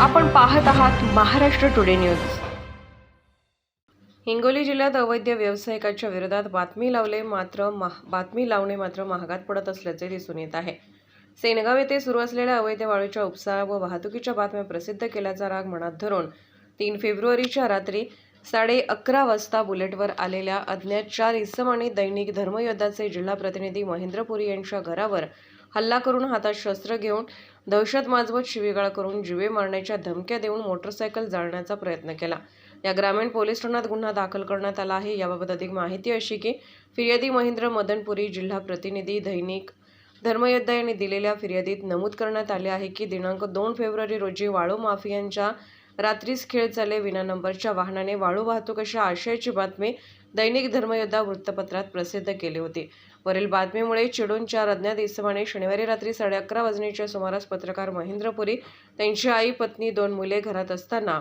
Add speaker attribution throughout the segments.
Speaker 1: आपण पाहत आहात महाराष्ट्र टुडे न्यूज हिंगोली जिल्ह्यात अवैध व्यावसायिकाच्या विरोधात बातमी लावले मात्र महा- बातमी लावणे मात्र महागात पडत असल्याचे दिसून येत आहे. सेनगाव येथे सुरू असलेल्या अवैध वाळूच्या उपसा व वाहतुकीच्या बातम्या प्रसिद्ध केल्याचा राग मनात धरून तीन फेब्रुवारीच्या रात्री साडे अकरा वाजता बुलेटवर आलेल्या अज्ञात चार इसम आणि दैनिक धर्मयोद्धाचे जिल्हा प्रतिनिधी महेंद्रपुरी यांच्या घरावर हल्ला करून हातात शस्त्र घेऊन दहशत माजवत शिवीगाळ करून जीवे मारण्याच्या धमक्या देऊन मोटरसायकल जाळण्याचा प्रयत्न केला. या ग्रामीण पोलीस ठाण्यात गुन्हा दाखल करण्यात आला आहे. याबाबत अधिक माहिती अशी की फिर्यादी महेंद्र मदनपुरी जिल्हा प्रतिनिधी दैनिक धर्मयोद्धा यांनी दिलेल्या फिर्यादीत नमूद करण्यात आले आहे की दिनांक दोन फेब्रुवारी रोजी वाळू माफियांच्या रात्रीस खेळ चाले विना नंबरच्या वाहनाने वाळू वाहतूक अशा आशयाची बातमी दैनिक धर्मयोद्धा वृत्तपत्रात प्रसिद्ध केली होती. वरील बातमीमुळे चिडूनच्या चार अज्ञात इसमाने शनिवारी रात्री साडे अकरा वाजण्याच्या सुमारास पत्रकार महेंद्रपुरी त्यांची आई पत्नी दोन मुले घरात असताना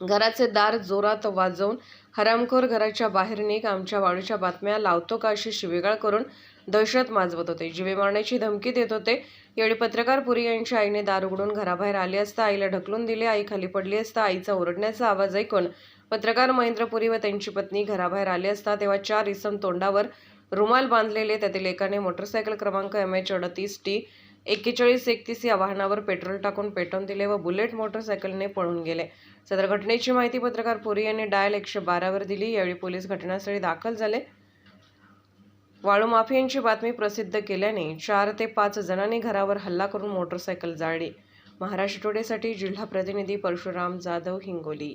Speaker 1: घराचे दार जोरात वाजवून हरामखोर घराच्या बाहेर निघ आमच्या वाळूच्या बातम्या लावतो का अशी शिवेगाळ करून दहशत माजवत होते. जीवे मारण्याची धमकी देत होते. यावेळी पत्रकार पुरी यांच्या आईने दार उघडून घराबाहेर आले असता आईला ढकलून दिले. आई खाली पडली असता आईचा ओरडण्याचा आवाज ऐकून पत्रकार महेंद्रपुरी व त्यांची पत्नी घराबाहेर आले असता तेव्हा चार इसम तोंडावर रुमाल बांधलेले. त्यातील एकाने मोटरसायकल क्रमांक एम एच अडतीस टी एक्केचाळीस एकतीस या वाहनावर पेट्रोल टाकून पेटवून दिले व बुलेट मोटरसायकलने पळून गेले. सदर घटनेची माहिती पत्रकार पुरी यांनी डायल एकशे बारावर दिली. यावेळी पोलीस घटनास्थळी दाखल झाले. वाळू माफियांची बातमी प्रसिद्ध केल्याने चार ते पाच जणांनी घरावर हल्ला करून मोटरसायकल जाळली. महाराष्ट्र टुडेसाठी जिल्हा प्रतिनिधी परशुराम जाधव हिंगोली.